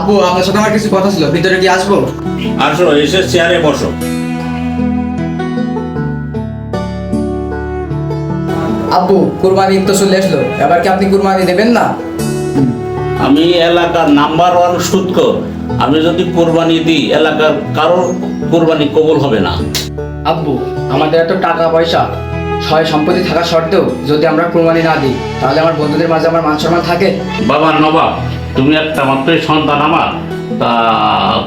আব্বু আপনার সাথে আমার কিছু কথা ছিল ভিতরে কি আসব? আসো এসে চেয়ারে বসো। আব্বু কুরবানি তো চলে আসলো। এবার কি আপনি কুরবানি দেবেন না? আমি এলাকার নাম্বার ওয়ান সুৎকর আমি যদি কোরবানি দিই এলাকার কারোর কোরবানি কবুল হবে না। আব্বু আমাদের এত টাকা পয়সা। সয় সম্পত্তি থাকা সত্ত্বেও যদি আমরা কুরবানি না দিই তাহলে আমার বন্ধুদের মাঝে আমার মান সম্মান থাকে? বাবা নবাব তুমি একটা মাত্রই সন্তান আমার তা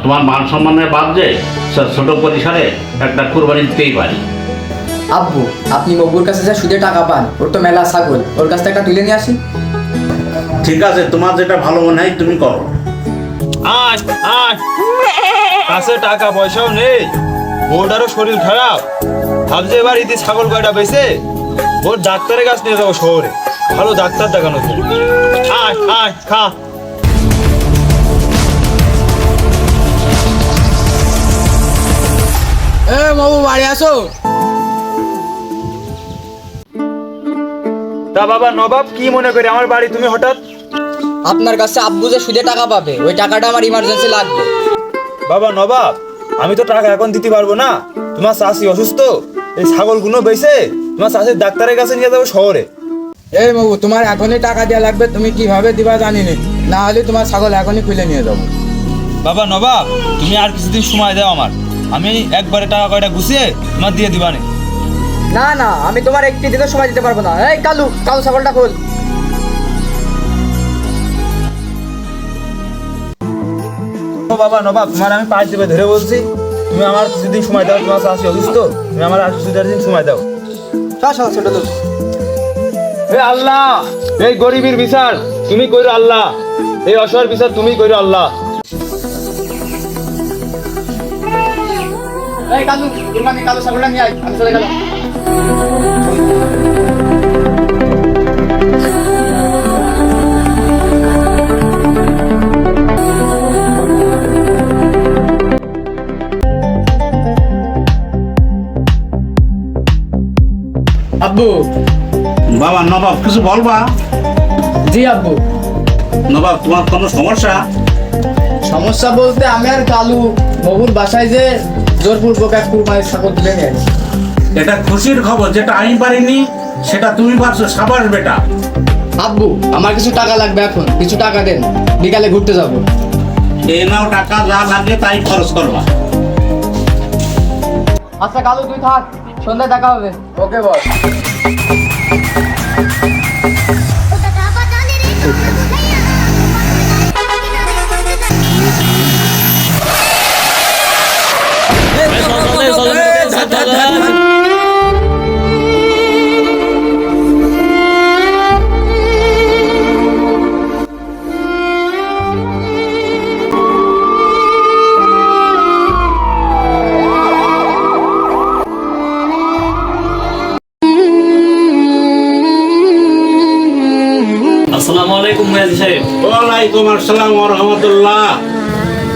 তোমার মান সম্মানের বাদ যে ছোট পরিসরে একটা কোরবানি দিতেই পারি। আব্বু আপনি মব্বুর কাছে যা সুদে টাকা পান ওর তো মেলা ছাগল ওর কাছ থেকে একটা তুলে নিয়ে আসি। ঠিক আছে তোমার যেটা ভালো মনে হয় তুমি করো। আয় আয়। কাছে টাকা পয়সাও নেই বউটারও শরীর খারাপ। ভাবছে এবার ইতি ছাগল কয়টা বেছে ওর ডাক্তারের কাছে নিয়ে যাব শহরে। ভালো ডাক্তার দেখানো আয় আয় খা। এ মবু বাড়ি আসো। তা বাবা নবাব কি মনে করে? আমার বাড়ি তুমি হঠাৎ? আপনার কাছে আব্বু যে সুদে টাকা পাবে ওই টাকাটা আমার ইমার্জেন্সি লাগবে। বাবা নবাব আমি তো টাকা এখন দিতে পারব না। তোমার চাষি অসুস্থ এই ছাগলগুলো বেছে তোমার চাষির ডাক্তারের কাছে নিয়ে যাব শহরে। এই বাবু তোমার এখনই টাকা দেওয়া লাগবে তুমি কীভাবে দিবা জানি না। না হলে তোমার ছাগল এখনই খুলে নিয়ে যাব। বাবা নবাব তুমি আর কিছুদিন সময় দাও আমার। আমি একবারে টাকা কয়টা গুছিয়ে তোমার দিয়ে দিবানে। না না আমি তোমার একটি দিতে সময় দিতে পারব না। এই কালু কালু ছাগলটা খোল। ও বাবা নবাব তোমার আমি পাঁচ দেবে ধরে বলছি। তুমি আমার কিছুদিন সময় দাও তোমার চাষি অসুস্থ। তুমি আমার আর কিছুদিন দিন সময় দাও। চল ছোট লোক হে আল্লাহ এই গরিবের বিচার তুমি কইরো আল্লাহ। এই অসহায়ের বিচার তুমি কইরো আল্লাহ। এই কালু কুরবানি কালু ছাগলটা নিয়ে আয়? আমি চলে গেলাম আব্বু। বাবা নবাব কিছু বলবা? জি আব্বু। নবাব তোমার কোনো সমস্যা? সমস্যা বলতে আমি আর কালু মবুর বাসায় যে জোরপূর্বক এক কুরবানির নিয়ে আসি। এটা খুশির খবর যেটা আমি পারিনি সেটা তুমি পারছ সাবাস বেটা। আব্বু আমার কিছু টাকা লাগবে এখন কিছু টাকা দেন বিকালে ঘুরতে যাব। এ নাও টাকা যা লাগে তাই খরচ করবা। আচ্ছা কালু তুই থাক সন্ধ্যায় দেখা হবে। ওকে বল আসসালামু আলাইকুম মুয়াজি সাহেব। ওয়ালাইকুম আসসালাম ওয়া রাহমাতুল্লাহ।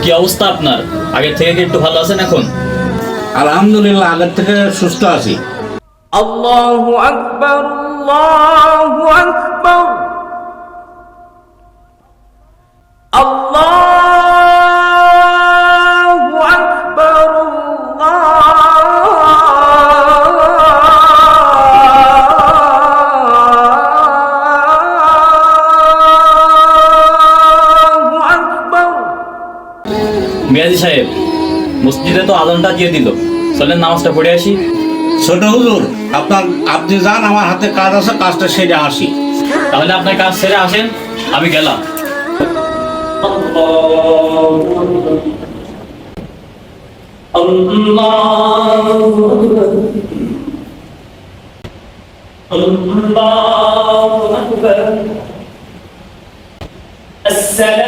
কি অবস্থা আপনার? আগের থেকে একটু ভালো আছেন এখন? আলহামদুলিল্লাহ আগের থেকে সুস্থ আছি। আল্লাহু আকবার আল্লাহ মসজিদে তো আজানটা দিয়ে দিল চলেন নামাজটা পড়ে আসি ছোট হুজুর আপনার আপনি যান আমার হাতে কাজ আছে কাজটা সেরে আসি তাহলে আপনার কাজ সেরে আসেন আমি গেলাম السلام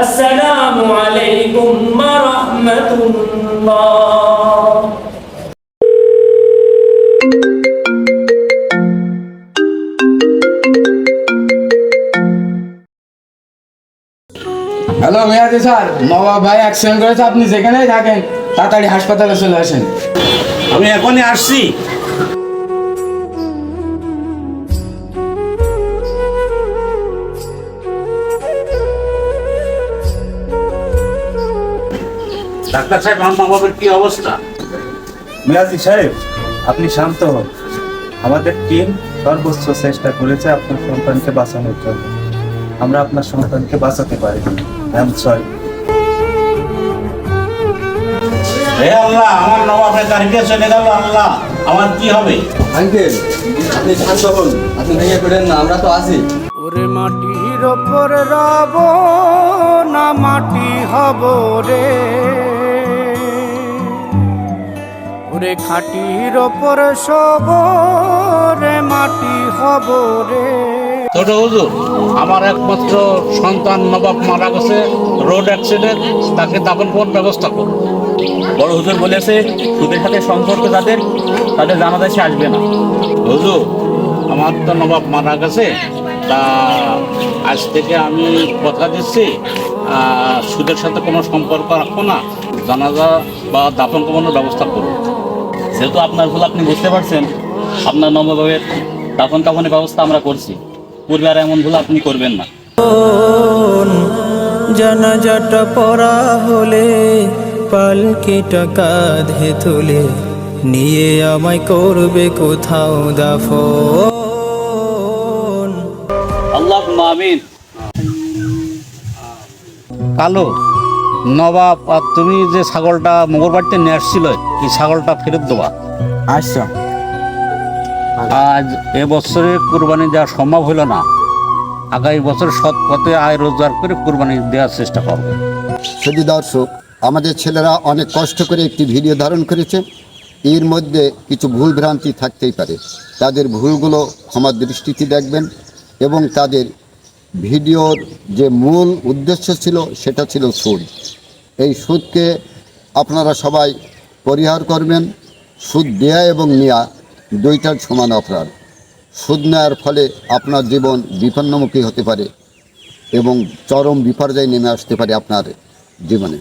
আসসালামু আলাইকুম ওয়া রাহমাতুল্লাহ। হ্যালো মেয়াদি স্যার বাবা ভাই অ্যাক্সিডেন্ট করেছে আপনি যেখানেই থাকেন তাড়াতাড়ি হাসপাতালে চলে আসেন। আমি এখনই আসছি। ডাক্তার সাহেব আমার মা বাবার কি অবস্থা? মিয়াজি সাহেব আপনি শান্ত হন। আমাদের টিম সর্বোচ্চ চেষ্টা করেছে আপনার সন্তানকে বাঁচানোর জন্য। আমরা আপনার সন্তানকে বাঁচাতে পারি। আই সরি হে আল্লাহ আমার নবাবের গাড়িতে চলে গেল আল্লাহ। আমার কি হবে? আঙ্কেল আপনি শান্ত হন। আপনি ভেঙে পড়েন না আমরা তো আছি। ওরে মাটির ওপর রব না মাটি হব রে। ওরে খাটির ওপর সব রে, মাটি হব রে। ছোট হুজুর, আমার একমাত্র সন্তান নবাব মারা গেছে, রোড অ্যাক্সিডেন্ট, তাকে দাফন কোন ব্যবস্থা করুন। বড় হুজুর বলেছে, সুদের সাথে সম্পর্ক তাদের জানাজা সে আসবে না। হুজুর, আমার তো নবাব মারা গেছে তা আজ থেকে আমি কথা দিচ্ছি সুদের সাথে কোনো সম্পর্ক রাখব না। জানাজা বা দাফন কমানোর ব্যবস্থা করুন। যেহেতু আপনার ভুল আপনি বুঝতে পারছেন, আপনার নবভাবের তখন তখনই ব্যবস্থা আমরা করছি। পূর্বে আর এমন ভুল আপনি করবেন না। জানাজাটা পড়া হলে পালকিটা কাঁধে তুলে নিয়ে আমায় করবে কোথাও দাফন। আমিন। কালো নবাব আর তুমি যে ছাগলটা মোগর বাড়িতে নিয়ে আসছিল এই ছাগলটা ফেরত দেওয়া আচ্ছা। আজ এবছরে কুরবানি দেওয়া সম্ভব হলো না। আগামী বছর সৎ পথে আয় রোজগার করে কুরবানি দেওয়ার চেষ্টা করব। শুধু দর্শক আমাদের ছেলেরা অনেক কষ্ট করে একটি ভিডিও ধারণ করেছে। এর মধ্যে কিছু ভুল ভ্রান্তি থাকতেই পারে। তাদের ভুলগুলো ক্ষমা দৃষ্টিতে দেখবেন এবং তাদের ভিডিওর যে মূল উদ্দেশ্য ছিল, সেটা ছিল সুদ। এই সুদকে আপনারা সবাই পরিহার করবেন। সুদ দেয়া এবং নেয়া দুইটার সমান অপরাধ। সুদ নেওয়ার ফলে আপনার জীবন বিপন্নমুখী হতে পারে এবং চরম বিপর্যয় নেমে আসতে পারে আপনার জীবনে।